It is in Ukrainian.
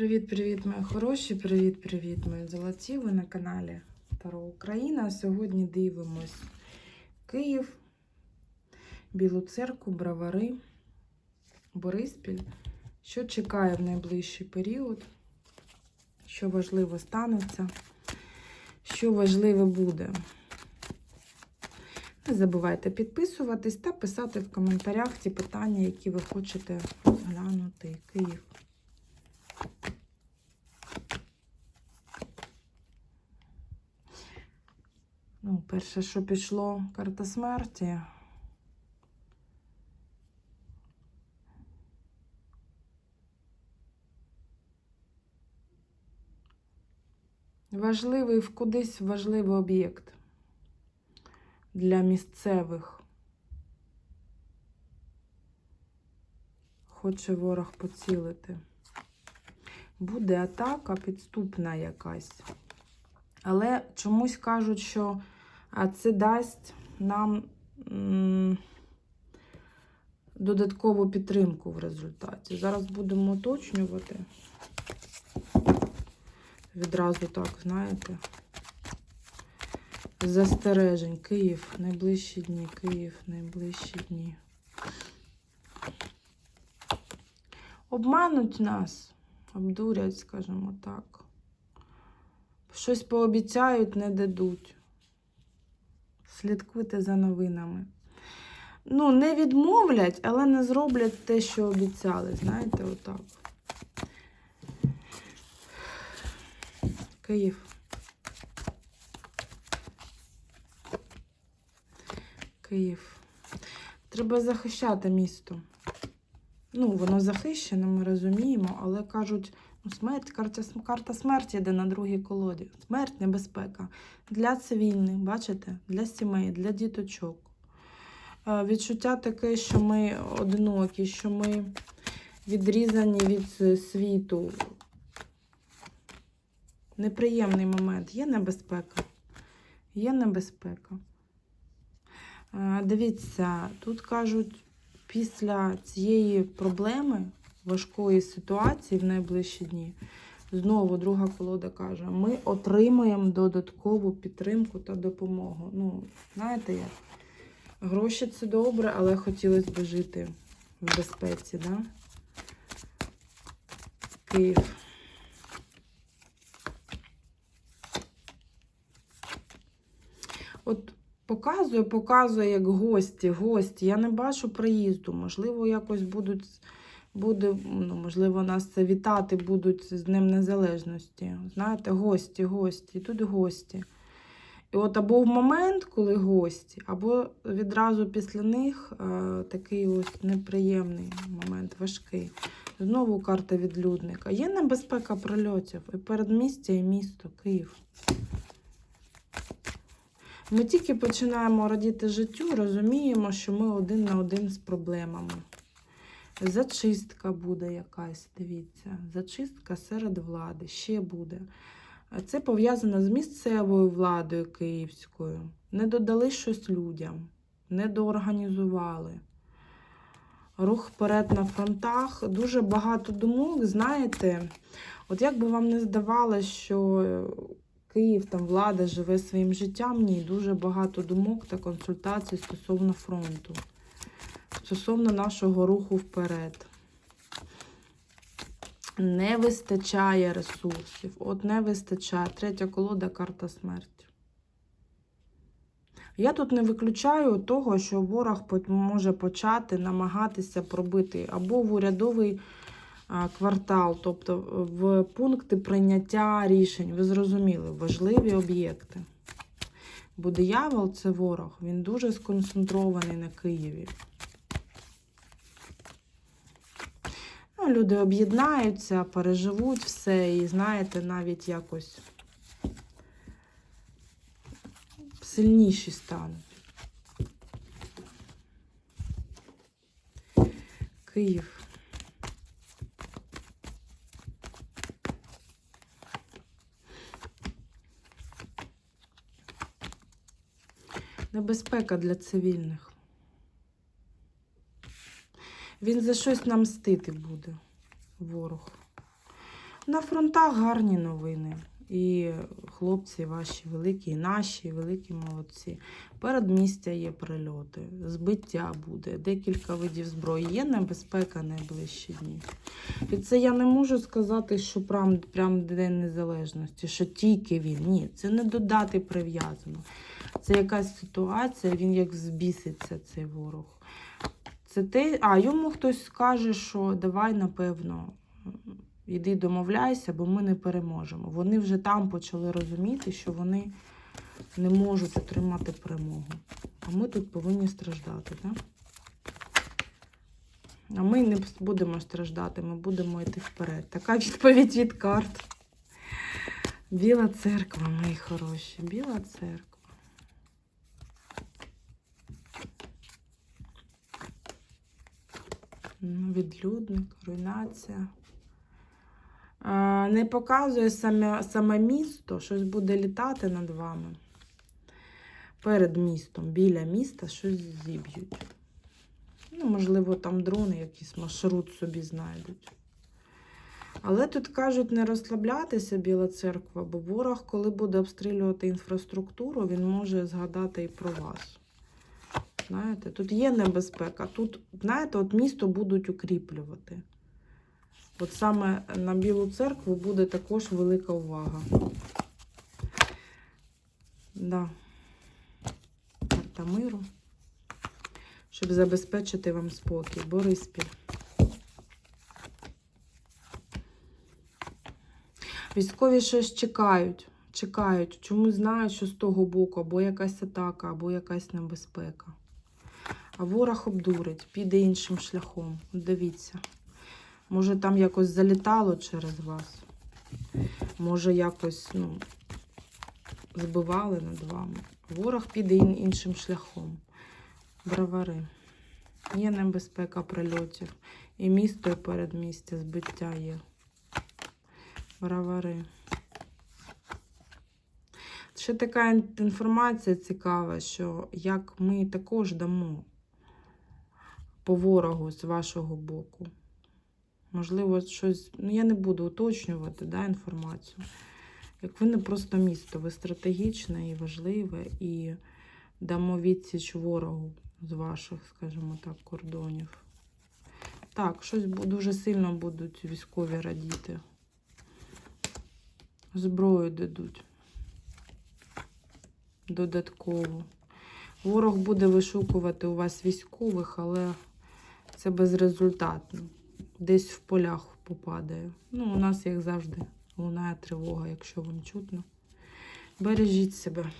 Привіт-привіт, мої хороші! Привіт-привіт, мої золоті! Ви на каналі Таро Україна. Сьогодні дивимось Київ, Білу церкву, Бровари, Бориспіль. Що чекає в найближчий період? Що важливо станеться? Що важливе буде? Не забувайте підписуватись та писати в коментарях ті питання, які ви хочете розглянути. Київ. Перше, що пішло, карта смерті. Важливий в кудись важливий об'єкт для місцевих. Хоче ворог поцілити. Буде атака підступна якась. Але чомусь кажуть, що а, це дасть нам додаткову підтримку в результаті. Зараз будемо уточнювати. Відразу так, знаєте. Застережень. Київ, найближчі дні, Київ, найближчі дні. Обмануть нас, обдурять, скажімо так. Щось пообіцяють, не дадуть. Слідкуйте за новинами. Ну, не відмовлять, але не зроблять те, що обіцяли. Знаєте, отак. Київ. Київ. Треба захищати місто. Ну, воно захищене, ми розуміємо, але кажуть, смерть, карта, карта смерті йде на другій колоді. Смерть, небезпека. Для цивільних, бачите, для сімей, для діточок. Е, Відчуття таке, що ми одинокі, що ми відрізані від світу. Неприємний момент. Є небезпека. Є небезпека. Е, Дивіться, тут кажуть, після цієї проблеми, важкої ситуації в найближчі дні, знову друга колода каже, ми отримаємо додаткову підтримку та допомогу. Ну, знаєте як? Гроші це добре, але хотілося б жити в безпеці, да? Київ. От показує, показує як гості, гості. Я не бачу приїзду. Можливо, якось будуть, буде, ну, можливо, нас це вітати будуть з Днем Незалежності. Знаєте, гості, гості, тут гості. І от або в момент, коли гості, або відразу після них е, такий ось неприємний момент, важкий. Знову карта відлюдника. Є небезпека прильотів і передмістя, і місто, Київ. Ми тільки починаємо радіти життю, розуміємо, що ми один на один з проблемами. Зачистка буде якась, дивіться. Зачистка серед влади ще буде. Це пов'язано з місцевою владою київською. Не додали щось людям, не доорганізували. Рух вперед на фронтах. Дуже багато думок, знаєте, от як би вам не здавалося, що Київ, там влада живе своїм життям, ні, дуже багато думок та консультацій стосовно фронту, стосовно нашого руху вперед. Не вистачає ресурсів. От не вистачає. Третя колода карта смерті. Я тут не виключаю того, що ворог може почати намагатися пробити або в урядовий квартал, тобто в пункти прийняття рішень. Ви зрозуміли, важливі об'єкти. Бо диявол це ворог, він дуже сконцентрований на Києві. Ну, Люди об'єднаються, переживуть все і, знаєте, навіть якось сильніші стануть. Київ. Небезпека для цивільних. Він за щось нам мстити буде, ворог. На фронтах гарні новини. І хлопці ваші великі, і наші великі молодці. Передмістя є прильоти, збиття буде, декілька видів зброї. Є небезпека найближчі дні. І це я не можу сказати, що прям, прям День Незалежності, що тільки він. Ні, це не до дати прив'язано. Це якась ситуація, він як збіситься, цей ворог. Це те, а йому хтось скаже, що давай, напевно, іди домовляйся, бо ми не переможемо. Вони вже там почали розуміти, що вони не можуть отримати перемогу. А ми тут повинні страждати, так? А ми не будемо страждати, ми будемо йти вперед. Така відповідь від карт. Біла церква, мої хороші, біла церква. Відлюдник, руйнація. Не показує саме, саме місто, щось буде літати над вами. Перед містом, біля міста щось зіб'ють. Ну, можливо, там дрони якийсь маршрут собі знайдуть. Але тут кажуть не розслаблятися Біла церква, бо ворог, коли буде обстрілювати інфраструктуру, він може згадати і про вас. Знаєте, тут є небезпека. Тут, знаєте, от місто будуть укріплювати. От саме на Білу церкву буде також велика увага. Да. Карта миру. Щоб забезпечити вам спокій. Бориспіль. Військові щось чекають. Чекають. Чомусь знають, що з того боку або якась атака, або якась небезпека. А ворог обдурить, піде іншим шляхом. Дивіться. Може, там якось залітало через вас. Може, якось ну, збивали над вами. Ворог піде іншим шляхом. Бравари. Є небезпека прильотів. І місто, і передмістя, збиття є. Бравари. Ще така інформація цікава, що як ми також дамо по ворогу з вашого боку. Можливо, щось. Ну, я не буду уточнювати да, інформацію. Як ви не просто місто, ви стратегічне і важливе, і дамо відсіч ворогу з ваших, скажімо так, кордонів. Так, щось дуже сильно будуть військові радіти. Зброю дадуть. Додатково. Ворог буде вишукувати у вас військових, але це безрезультатно. Десь в полях попадає. Ну, у нас, як завжди, лунає тривога, якщо вам чутно. Бережіть себе.